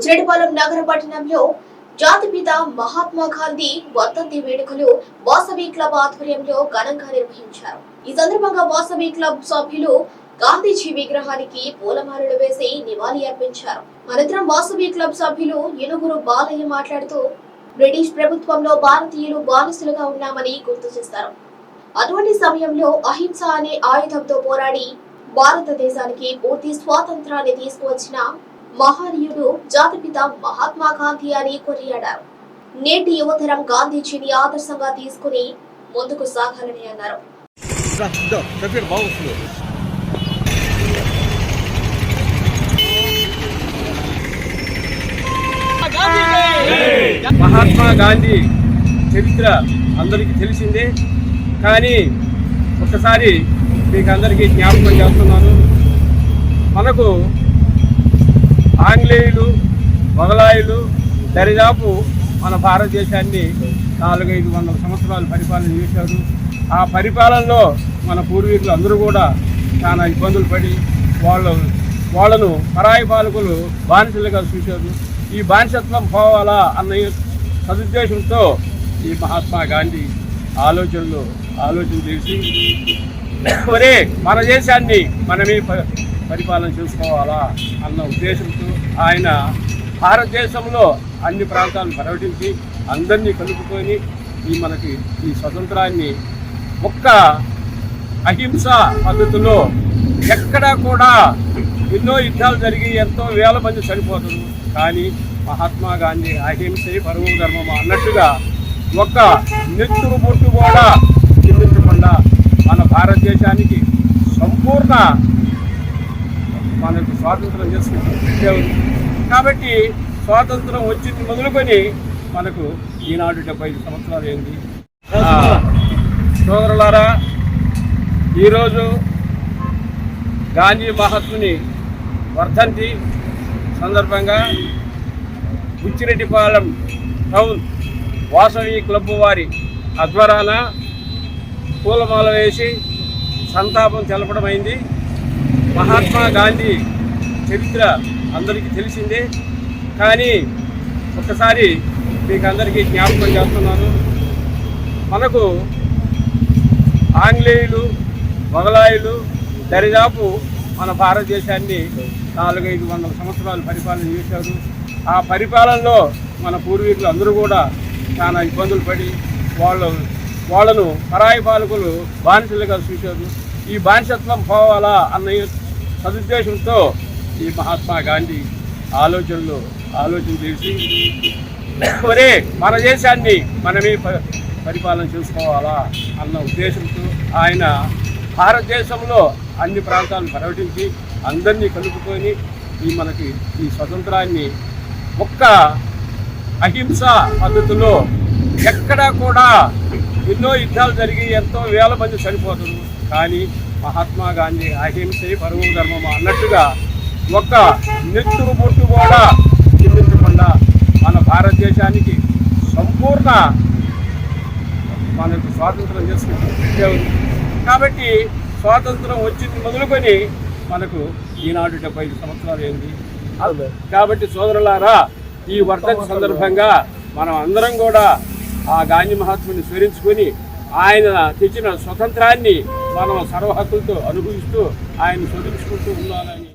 బుచ్చిరెడ్డిపాలెం నగర పట్టణంలో జాతిపిత మహాత్మా గాంధీ వర్ధంతి వేడుకలు వాసవి క్లబ్ ఆధ్వర్యంలో ఘనంగా నిర్వహించారు. ఈ సందర్భంగా వాసవి క్లబ్ సభ్యులు గాంధీజీ విగ్రహానికి పూలమాలలు వేసి నివాళి అర్పించారు. అనంతరం వాసవి క్లబ్ సభ్యులు ఇనుగురు బాలయ్య మాట్లాడుతూ బ్రిటిష్ ప్రభుత్వంలో భారతీయులు బానిసలుగా ఉన్నామని గుర్తు చేస్తారు. అటువంటి సమయంలో అహింస అనే ఆయుధంతో పోరాడి భారతదేశానికి పూర్తి స్వాతంత్రాన్ని తీసుకువచ్చిన మహనీయుడు జాతిపిత మహాత్మా గాంధీ అని కొనియాడారు. నేటి యువతరం గాంధీజీని ఆదర్శంగా తీసుకుని ముందుకు సాగాలని అన్నారు. బాగుంది మహాత్మా గాంధీ చరిత్ర అందరికీ తెలిసిందే. కానీ ఒకసారి మీకు అందరికీ జ్ఞాపకం చేస్తున్నాను. మనకు ఆంగ్లేయులు మొగలాయులు దరిదాపు మన భారతదేశాన్ని నాలుగైదు వందల సంవత్సరాలు పరిపాలన చేశారు. ఆ పరిపాలనలో మన పూర్వీకులు అందరూ కూడా చాలా ఇబ్బందులు పడి వాళ్ళు వాళ్ళను పరాయి పాలకులు బానిసలుగా చూశారు. ఈ బానిసత్వం పోవాలా అన్న సదుద్దేశంతో ఈ మహాత్మా గాంధీ ఆలోచనలు ఆలోచన చేసి ఒరే మన దేశాన్ని మనమే ప- పరిపాలన చేసుకోవాలా అన్న ఉద్దేశంతో ఆయన భారతదేశంలో అన్ని ప్రాంతాలను పర్యటించి అందరినీ కలుపుకొని ఈ మనకి ఈ స్వతంత్రాన్ని ఒక్క అహింస పద్ధతిలో ఎక్కడా కూడా ఎన్నో యుద్ధాలు జరిగి ఎంతో వేల మంది చనిపోతారు. కానీ మహాత్మా గాంధీ అహింసే పరమ ధర్మం అన్నట్టుగా ఒక్క నెత్తురు బొట్టు కూడా చిందించకుండా మన భారతదేశానికి సంపూర్ణ మనకు స్వాతంత్రం చేసుకుంటాం కాబట్టి స్వాతంత్రం వచ్చింది మొదలుకొని మనకు ఈనాడు డెబ్బై ఐదు సంవత్సరాలు అయింది. సోదరులారా ఈరోజు గాంధీ మహాత్ముని వర్ధంతి సందర్భంగా బుచ్చిరెడ్డిపాలెం టౌన్ వాసవి క్లబ్ వారి ఆధ్వర్యాన పూలమాల వేసి సంతాపం తెలపడం అయింది. మహాత్మా గాంధీ చరిత్ర అందరికీ తెలిసిందే. కానీ ఒకసారి మీకు అందరికీ జ్ఞాపకం చేస్తున్నాను. మనకు ఆంగ్లేయులు మొగలాయులు దరిదాపు మన భారతదేశాన్ని నాలుగైదు వందల సంవత్సరాలు పరిపాలన చేశారు. ఆ పరిపాలనలో మన పూర్వీకులు అందరూ కూడా చాలా ఇబ్బందులు పడి వాళ్ళు వాళ్ళను పరాయి పాలకులు బానిసలుగా చూశారు. ఈ బానిసత్వం పోవాలా అన్న సదుద్దేశంతో ఈ మహాత్మా గాంధీ ఆలోచనలు ఆలోచన చేసి ఒరే మన దేశాన్ని మనమే ప- పరిపాలన చేసుకోవాలా అన్న ఉద్దేశంతో ఆయన భారతదేశంలో అన్ని ప్రాంతాలను పర్యటించి అందరినీ కలుపుకొని ఈ మనకి ఈ స్వతంత్రాన్ని ఒక్క అహింస పద్ధతిలో ఎక్కడా కూడా ఎన్నో యుద్ధాలు జరిగి ఎంతో వేల మంది చనిపోతారు కానీ మహాత్మా గాంధీ అహింసే పరువు ధర్మము అన్నట్టుగా ఒక్క నెత్తురు బొట్టు కూడా చిందించకుండా మన భారతదేశానికి సంపూర్ణ మనకు స్వాతంత్రం చేసుకుంటుంది కాబట్టి స్వాతంత్రం వచ్చింది మొదలుకొని మనకు ఈనాడు డెబ్బై ఐదు సంవత్సరాలు ఏంది కాబట్టి సోదరులారా ఈ వర్ధంతి సందర్భంగా మనం అందరం కూడా ఆ గాంధీ మహాత్ముని స్మరించుకొని ఆయన తెచ్చిన స్వతంత్రాన్ని మనం సర్వహక్కులతో అనుభవిస్తూ ఆయన చదివించుకుంటూ ఉండాలని